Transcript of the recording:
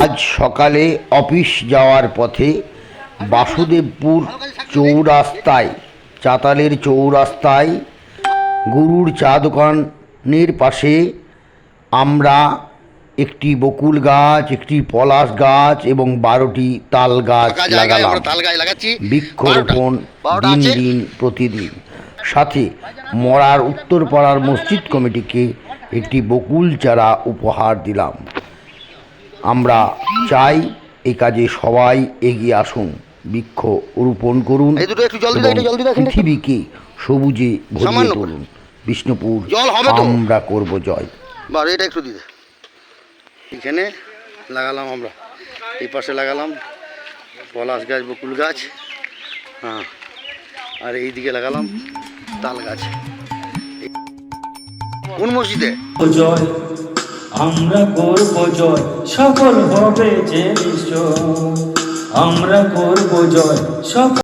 আজ সকালে অফিস যাওয়ার পথে বাসুদেবপুর চৌরাস্তায় চাতালের চৌরাস্তায় গুরুর চা দোকানের পাশে আমরা একটি বকুল গাছ একটি পলাশ গাছ এবং বারোটি তাল গাছ লাগালাম। বৃক্ষরোপণ দিন দিন প্রতিদিন। সাথে মরার উত্তরপাড়ার মসজিদ কমিটিকে একটি বকুল চারা উপহার দিলাম। আমরা চাই এই কাজে সবাই এগিয়ে আসুন বৃক্ষ রোপণ করুন। পৃথিবীকে সবুজে ভরিয়ে তুলুন। বিষ্ণুপুর আমরা করব জয়। বারো এটা একটু দিতে এখানে লাগালাম আমরা। এই পাশে লাগালাম পলাশ গাছ বকুল গাছ। হ্যাঁ। আর এই দিকে লাগালাম তাল গাছ। কোন মসজিদে? জয় আমরা করব জয় সকল হবে যে আমরা করব জয় সফল